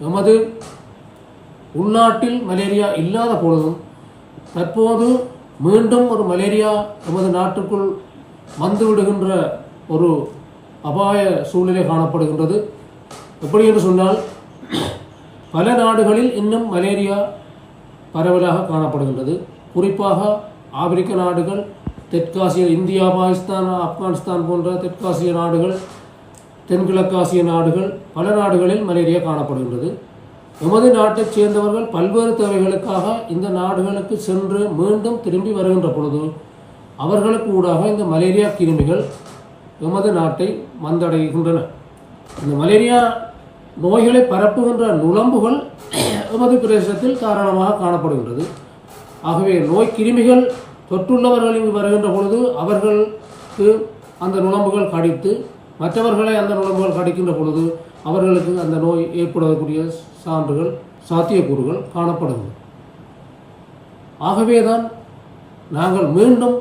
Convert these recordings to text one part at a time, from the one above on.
நமது உள்நாட்டில் மலேரியா இல்லாத பொழுதும் தற்போது மீண்டும் ஒரு மலேரியா நமது நாட்டுக்குள் வந்துவிடுகின்ற ஒரு அபாய சூழ்நிலை காணப்படுகின்றது. எப்படி என்று சொன்னால் பல நாடுகளில் இன்னும் மலேரியா பரவலாக காணப்படுகின்றது. குறிப்பாக ஆப்பிரிக்க நாடுகள் தெற்காசிய இந்தியா பாகிஸ்தான் ஆப்கானிஸ்தான் போன்ற தெற்காசிய நாடுகள் தென்கிழக்காசிய நாடுகள் பல நாடுகளில் மலேரியா காணப்படுகின்றது. எமது நாட்டைச் சேர்ந்தவர்கள் பல்வேறு தேவைகளுக்காக இந்த நாடுகளுக்கு சென்று மீண்டும் திரும்பி வருகின்ற பொழுது அவர்களுக்கு ஊடாக இந்த மலேரியா கிருமிகள் எமது நாட்டை வந்தடைகின்றன. இந்த மலேரியா நோய்களை பரப்புகின்ற நுழம்புகள் எமது பிரதேசத்தில் காரணமாக காணப்படுகின்றது. ஆகவே நோய் கிருமிகள் தொற்றுள்ளவர்கள் இங்கு வருகின்ற பொழுது அவர்களுக்கு அந்த நுழம்புகள் கடித்து மற்றவர்களை அந்த நுழம்புகள் கடிக்கின்ற பொழுது அவர்களுக்கு அந்த நோய் ஏற்படக்கூடிய சான்றுகள் சாத்தியக்கூறுகள் காணப்படுகின்றன ஆகவேதான் நாங்கள் மீண்டும்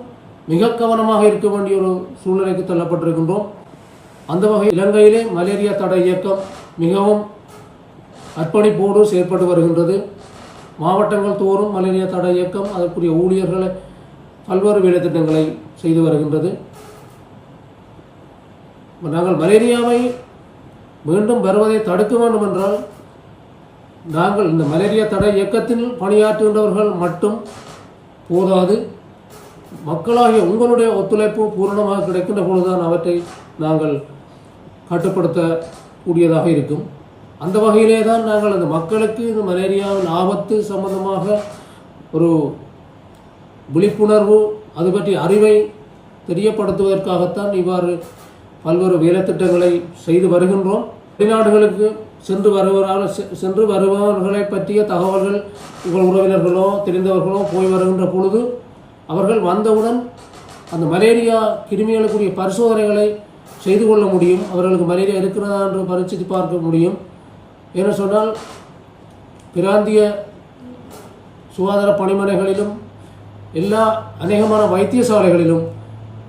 மிக கவனமாக இருக்க வேண்டிய ஒரு சூழ்நிலைக்கு தள்ளப்பட்டிருக்கின்றோம். அந்த வகை இலங்கையிலே மலேரியா தடை இயக்கம் மிகவும் அர்ப்பணிப்போடு செயற்பட்டு வருகின்றது. மாவட்டங்கள் தோறும் மலேரியா தடை இயக்கம் அதற்குரிய ஊழியர்களை பல்வேறு வேலைத்திட்டங்களை செய்து வருகின்றது. நாங்கள் மலேரியாவை மீண்டும் வருவதை தடுக்க வேண்டும் என்றால் நாங்கள் இந்த மலேரியா தடை இயக்கத்தில் பணியாற்றுகின்றவர்கள் மட்டும் போதாது. மக்களாகிய உங்களுடைய ஒத்துழைப்பு பூரணமாக கிடைக்கின்ற பொழுதுதான் அவற்றை நாங்கள் கட்டுப்படுத்தக்கூடியதாக இருக்கும். அந்த வகையிலே தான் நாங்கள் அந்த மக்களுக்கு இந்த மலேரியாவின் ஆபத்து சம்பந்தமாக ஒரு விழிப்புணர்வு அது பற்றிய அறிவை தெரியப்படுத்துவதற்காகத்தான் இவ்வாறு பல்வேறு வேலைத்திட்டங்களை செய்து வருகின்றோம். வெளிநாடுகளுக்கு சென்று வருவதால் செ- சென்று வருபவர்களை பற்றிய தகவல்கள் உங்கள் உறவினர்களோ தெரிந்தவர்களோ போய் வருகின்ற பொழுது அவர்கள் வந்தவுடன் அந்த மலேரியா கிருமிகளுக்குரிய பரிசோதனைகளை செய்து கொள்ள முடியும். அவர்களுக்கு மலேரியா இருக்கிறதா என்று பரிசித்து பார்க்க முடியும். ஏன்னு சொன்னால் பிராந்திய சுகாதார பணிமனைகளிலும் எல்லா அநேகமான வைத்தியசாலைகளிலும்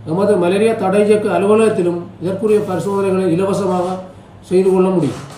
நமது மலேரியா தடை இயக்க அலுவலகத்திலும் இதற்குரிய பரிசோதனைகளை இலவசமாக செய்து கொள்ள முடியும்.